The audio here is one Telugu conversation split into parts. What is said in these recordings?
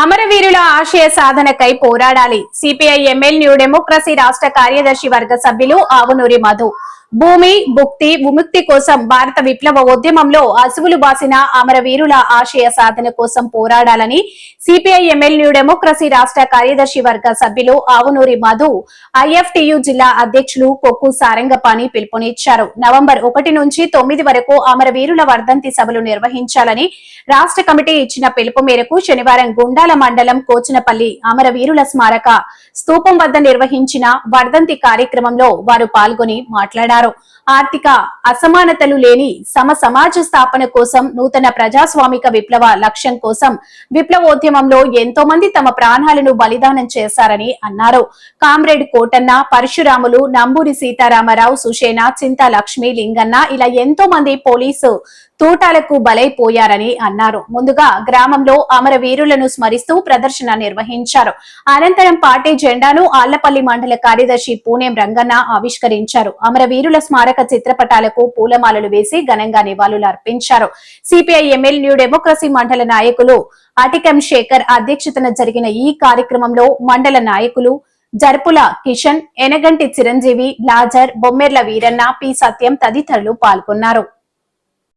అమరవీరుల ఆశయ సాధనకై పోరాడాలి. సిపిఐ ఎంఎల్ న్యూ డెమోక్రసీ రాష్ట్ర కార్యదర్శి వర్గ సభ్యులు ఆవునూరి మధు. భూమి భుక్తి విముక్తి కోసం భారత విప్లవ ఉద్యమంలో అసువులు బాసిన అమరవీరుల ఆశయ సాధన కోసం పోరాడాలని సిపిఐ ఎమ్మెల్యే డెమోక్రసీ రాష్ట్ర కార్యదర్శి వర్గ సభ్యులు ఆవునూరి మధు ఐఎఫ్టియు జిల్లా అధ్యక్షులు కొక్కు సారంగపాణి పిలుపునిచ్చారు. నవంబర్ ఒకటి నుంచి తొమ్మిది వరకు అమరవీరుల వర్ధంతి సభలు నిర్వహించాలని రాష్ట్ర కమిటీ ఇచ్చిన పిలుపు మేరకు శనివారం గుండాల మండలం కోచనపల్లి అమరవీరుల స్మారక స్తూపం వద్ద నిర్వహించిన వర్ధంతి కార్యక్రమంలో వారు పాల్గొని మాట్లాడారు. ఆర్థిక అసమానతలు లేని సమ సమాజ స్థాపన కోసం నూతన ప్రజాస్వామిక విప్లవ లక్ష్యం కోసం విప్లవోద్యమంలో ఎంతో మంది తమ ప్రాణాలను బలిదానం చేశారని అన్నారు. కామ్రేడ్ కోటన్న పరశురాములు నంబూరి సీతారామరావు సుషేన చింతా లక్ష్మి లింగన్న ఇలా ఎంతో మంది పోలీసు తూటాలకు బలైపోయారని అన్నారు. ముందుగా గ్రామంలో అమరవీరులను స్మరిస్తూ ప్రదర్శన నిర్వహించారు. అనంతరం పార్టీ జెండాను ఆళ్ళపల్లి మండల కార్యదర్శి పూణెం రంగన్న ఆవిష్కరించారు. అమరవీరుల స్మారక చిత్రపటాలకు పూలమాలలు వేసి ఘనంగా నివాళులు అర్పించారు. సిపిఐ ఎమ్మెల్ న్యూ డెమోక్రసీ మండల నాయకులు అటికం శేఖర్ అధ్యక్షతన జరిగిన ఈ కార్యక్రమంలో మండల నాయకులు జర్పుల కిషన్ ఎనగంటి చిరంజీవి లాజర్ బొమ్మెర్ల వీరన్న పి. సత్యం తదితరులు పాల్గొన్నారు.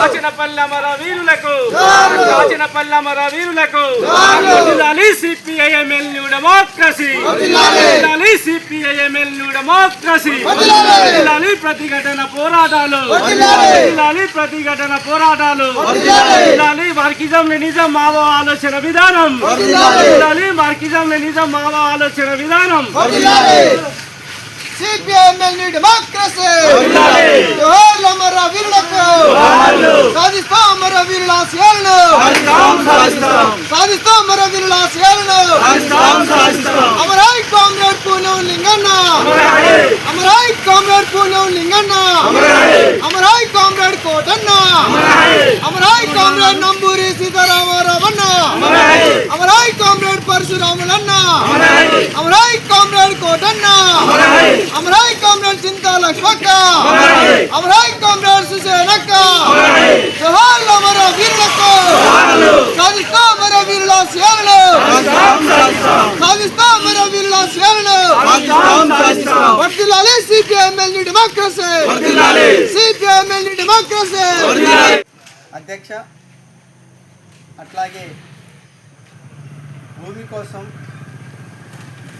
Kachinapalli Kachinapalli అమరవీరులకు వదిలాలి సిపిఐఎంఎల్ న్యూ డెమోక్రసీ. వదిలాలి సిపిఐఎంఎల్ న్యూ డెమోక్రసీ. వదిలాలి ప్రతిఘటన పోరాటాలు. ప్రతిఘటన పోరాటాలు. మార్కిజం లెనిజం మావో ఆలోచన విధానం. మార్కిజం లెనిజం మావో ఆలోచన విధానం. సిపిఎంఎల్ డెమోక్రసీ. జోహార్లు అమర వీరులకు. సాధిస్తాం అమర వీరుల ఆశయాలను. సాధిస్తాం, అమర వీరుల ఆశయాలను. అమరాయ్ కామ్రేడ్ పూనం లింగన్న. అమరాయ్. అమరాయ్ కామ్రేడ్ పూనం లింగన్న. అమరాయ్. అమరాయ్ కామ్రేడ్ కోటన్న. అమరాయ్. అమరాయ్ కామ్రేడ్ నంబూరి సీతారామరావన్న. అమరాయ్. అమరాయ్ కామ్రేడ్ పరశురాములన్న. అమరాయ్. అమరాయ్ కామ్రేడ్ కోటన్న అమరాయ్. అమరాయ్ కామ్రేడ్ చింతా లక్ష్మక్క అమరాయ్. అమరాయ్ కామ్రేడ్ సుసేనక్క అమరాయ్. జోహార్లు అమర వీరులకు సాధిస్తా అమర వీరుల సేవలు సాధిస్తాం, సాధిస్తాం. సాధిస్తా అమర వీరుల సేవలు సాధిస్తాం, సాధిస్తాం. వర్తిల్లాలి సిపిఎంఎల్ డెమోక్రసీ వర్ధిల్లాలి. సిపిఎంఎల్ డెమోక్రసీ వదిలాలి. అధ్యక్ష అట్లాగే భూమి కోసం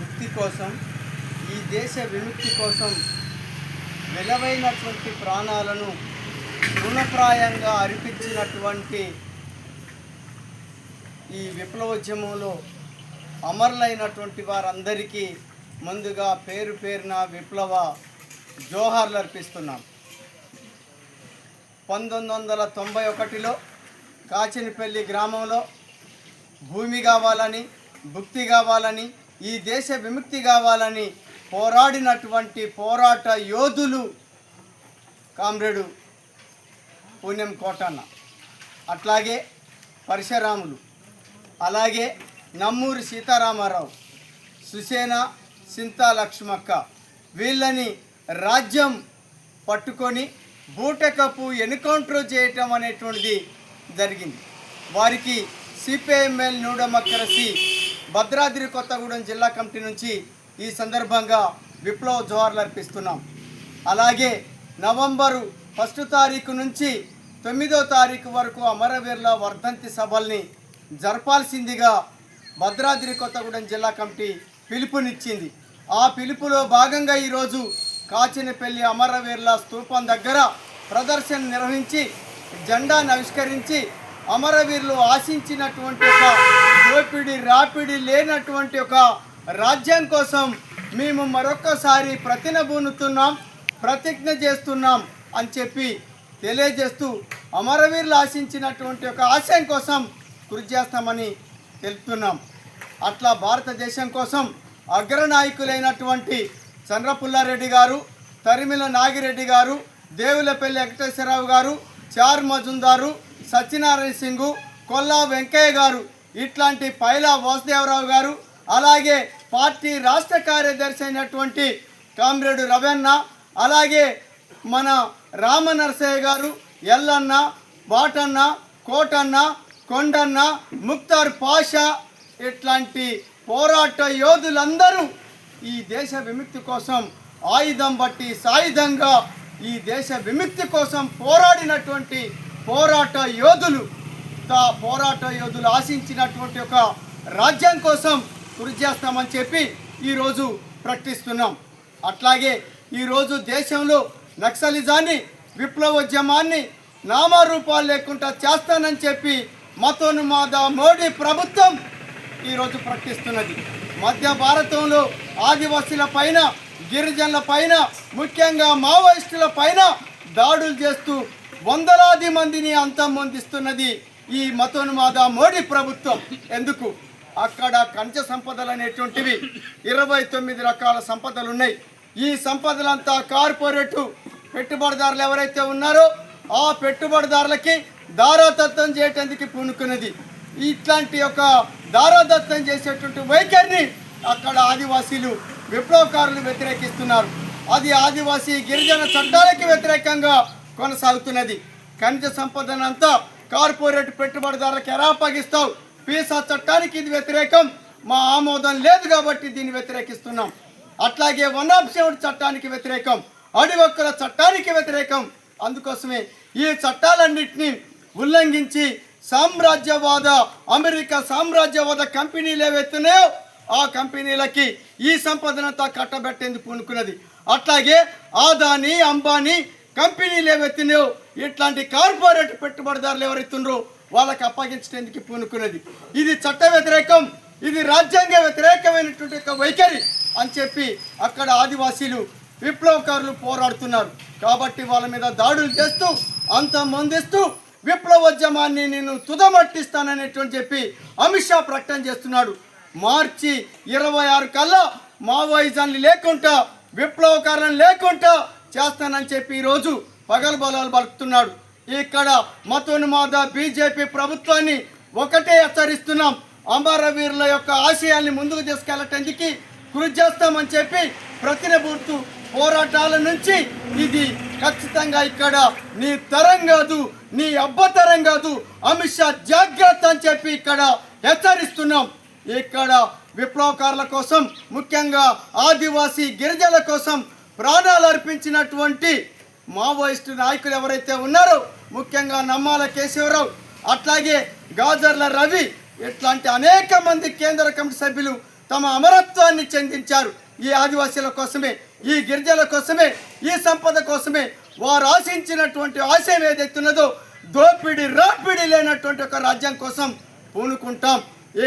ముక్తి కోసం ఈ దేశ విముక్తి కోసం విలువైనటువంటి ప్రాణాలను రుణప్రాయంగా అర్పించినటువంటి ఈ విప్లవోద్యమంలో అమరులైనటువంటి వారందరికీ ముందుగా పేరు పేరున విప్లవ జోహార్లు అర్పిస్తున్నాం. పంతొమ్మిది వందల తొంభై ఒకటిలో కాచినపల్లి గ్రామంలో భూమి కావాలని భుక్తి కావాలని ఈ దేశ విముక్తి కావాలని పోరాడినటువంటి పోరాట యోధులు కామ్రేడు పుణ్యం కోటన్న. అట్లాగే పరశురాములు. అలాగే నమ్మూరి సీతారామారావు సుసేన సింతా లక్ష్మక్క వీళ్ళని రాజ్యం పట్టుకొని బూటకపు ఎన్కౌంటర్ చేయటం అనేటువంటిది జరిగింది. వారికి సిపిఐఎంఎల్ న్యూ భద్రాద్రి కొత్తగూడెం జిల్లా కమిటీ నుంచి ఈ సందర్భంగా విప్లవ జోహార్లు అర్పిస్తున్నాం. అలాగే నవంబరు ఫస్ట్ తారీఖు నుంచి తొమ్మిదో తారీఖు వరకు అమరవీరుల వర్ధంతి సభల్ని జరపాల్సిందిగా భద్రాద్రి కొత్తగూడెం జిల్లా కమిటీ పిలుపునిచ్చింది. ఆ పిలుపులో భాగంగా ఈరోజు కాచినపల్లి అమరవీరుల స్తూపం దగ్గర ప్రదర్శన నిర్వహించి జెండాను ఆవిష్కరించి అమరవీరులు ఆశించినటువంటి ఒక దోపిడి రాపిడి లేనటువంటి ఒక రాజ్యం కోసం మేము మరొక్కసారి ప్రతినబూనుతున్నాం ప్రతిజ్ఞ చేస్తున్నాం అని చెప్పి తెలియజేస్తూ అమరవీరులు ఆశించినటువంటి ఒక ఆశయం కోసం కృషి చేస్తామని తెలుపుతున్నాం. అట్లా భారతదేశం కోసం అగ్రనాయకులైనటువంటి చంద్రపుల్లారెడ్డి గారు తరిమిల నాగిరెడ్డి గారు దేవులపల్లి వెంకటేశ్వరరావు గారు చార్ మజుందారు సత్యనారాయణ సింగు కొల్లా వెంకయ్య గారు ఇట్లాంటి పైలా వాసుదేవరావు గారు అలాగే పార్టీ రాష్ట్ర కార్యదర్శి అయినటువంటి కామ్రేడు రవెన్న అలాగే మన రామనరసయ్య గారు ఎల్లన్న బాటన్న కోటన్న కొండన్న ముక్తార్ పాషా ఇట్లాంటి పోరాట యోధులందరూ ఈ దేశ విముక్తి కోసం ఆయుధం బట్టి సాయుధంగా ఈ దేశ విముక్తి కోసం పోరాడినటువంటి పోరాట యోధులు తా పోరాట యోధులు ఆశించినటువంటి ఒక రాజ్యం కోసం కృషి చేస్తామని చెప్పి ఈరోజు ప్రకటిస్తున్నాం. అట్లాగే ఈరోజు దేశంలో నక్సలిజాన్ని విప్లవోద్యమాన్ని నామరూపాలు లేకుండా చేస్తానని చెప్పి మతోన్మాద మోడీ ప్రభుత్వం ఈరోజు ప్రకటిస్తున్నది. మధ్య భారతంలో ఆదివాసీల పైన గిరిజనుల పైన ముఖ్యంగా మావోయిస్టుల పైన దాడులు చేస్తూ వందలాది మందిని అంతమొందిస్తున్నది ఈ మతోన్మాద మోడీ ప్రభుత్వం. ఎందుకు? అక్కడ కంచ సంపదలు అనేటువంటివి ఇరవై తొమ్మిది రకాల సంపదలు ఉన్నాయి. ఈ సంపదలంతా కార్పొరేటు పెట్టుబడిదారులు ఎవరైతే ఉన్నారో ఆ పెట్టుబడిదారులకి దారాదత్తం చేయటానికి పూనుకున్నది. ఇట్లాంటి ఒక దారాదత్తం చేసేటువంటి వైఖరిని అక్కడ ఆదివాసీలు విప్లవకారులు వ్యతిరేకిస్తున్నారు. అది ఆదివాసీ గిరిజన చట్టాలకి వ్యతిరేకంగా కొనసాగుతున్నది. ఖనిజ సంపదనంతా కార్పొరేట్ పెట్టుబడిదారులకు ఎలా అప్పగిస్తావు పీసా చట్టానికి ఇది వ్యతిరేకం. మా ఆమోదం లేదు కాబట్టి దీన్ని వ్యతిరేకిస్తున్నాం. అట్లాగే వన్ ఆఫ్ సెవెన్ చట్టానికి వ్యతిరేకం. అడివక్కుల చట్టానికి వ్యతిరేకం. అందుకోసమే ఈ చట్టాలన్నింటినీ ఉల్లంఘించి సామ్రాజ్యవాద అమెరికా సామ్రాజ్యవాద కంపెనీలు ఏవైతున్నాయో ఆ కంపెనీలకి ఈ సంపదనంతా కట్టబెట్టేందుకు పూనుకున్నది. అట్లాగే ఆదాని అంబానీ కంపెనీలు ఏవైతున్నాయో ఇట్లాంటి కార్పొరేట్ పెట్టుబడిదారులు ఎవరైతున్నారో వాళ్ళకి అప్పగించడానికి పూనుకున్నది. ఇది చట్ట వ్యతిరేకం ఇది రాజ్యాంగ వ్యతిరేకమైనటువంటి ఒక వైఖరి అని చెప్పి అక్కడ ఆదివాసీలు విప్లవకారులు పోరాడుతున్నారు. కాబట్టి వాళ్ళ మీద దాడులు చేస్తూ అంత మందిస్తూ విప్లవోద్యమాన్ని నేను తుదమట్టిస్తాననేటువంటి చెప్పి అమిత్ షా ప్రకటన చేస్తున్నాడు. మార్చి ఇరవై ఆరు కల్లా మావోయిజాన్ని లేకుండా విప్లవకారులను లేకుండా చేస్తానని చెప్పి ఈరోజు పగలబలాలు బలుపుతున్నాడు. ఇక్కడ మతోన్మాద బీజేపీ ప్రభుత్వాన్ని ఒకటే హెచ్చరిస్తున్నాం. అమరవీరుల యొక్క ఆశయాల్ని ముందుకు తీసుకెళ్ళటానికి కృషి చేస్తామని చెప్పి ప్రతినబూర్తు పోరాటాల నుంచి ఇది ఖచ్చితంగా ఇక్కడ నీ తరం కాదు నీ అబ్బతరం కాదు అమిత్ షా జాగ్రత్త అని చెప్పి ఇక్కడ హెచ్చరిస్తున్నాం. ఇక్కడ విప్లవకారుల కోసం ముఖ్యంగా ఆదివాసీ గిరిజనుల కోసం ప్రాణాలు అర్పించినటువంటి మావోయిస్టు నాయకులు ఎవరైతే ఉన్నారో ముఖ్యంగా నమ్మాల కేశవరావు అట్లాగే గాజర్ల రవి ఇట్లాంటి అనేక మంది కేంద్ర కమిటీ సభ్యులు తమ అమరత్వాన్ని చెందించారు. ఈ ఆదివాసీల కోసమే ఈ గిరిజనుల కోసమే ఈ సంపద కోసమే వారు ఆశించినటువంటి ఆశయం ఏదైతే ఉన్నదో దోపిడి రాపిడి లేనటువంటి ఒక రాజ్యం కోసం పూనుకుంటాం.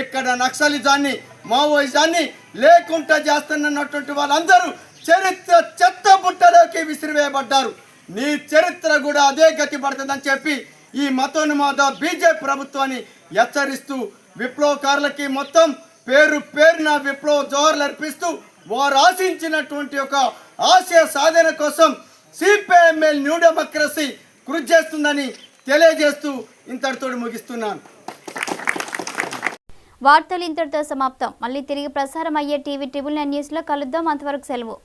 ఇక్కడ నక్సలిజాన్ని మావోయిజాన్ని లేకుండా చేస్తున్నటువంటి వాళ్ళందరూ చరిత్ర చెత్త బుట్టలోకి విసిరివేయబడ్డారు. నీ చరిత్ర కూడా అదే గతి పడుతుందని చెప్పి ఈ మతోన్మాద బీజేపీ ప్రభుత్వాన్ని హెచ్చరిస్తూ విప్లవకారులకి మొత్తం పేరు పేరున విప్లవ జోహర్లు అర్పిస్తూ వారు ఆశించినటువంటి ఒక ఆశయ సాధన కోసం సిపిఎంఎల్ న్యూ డెమోక్రసీ కృషి చేస్తుందని తెలియజేస్తూ ఇంతటితో ముగిస్తున్నాను. వార్తలు ఇంతటితో సమాప్తం. మళ్ళీ తిరిగి ప్రసారం అయ్యే టీవీ ట్రిబుల్ నైన్ న్యూస్లో కలుద్దాం. అంతవరకు సెలవు.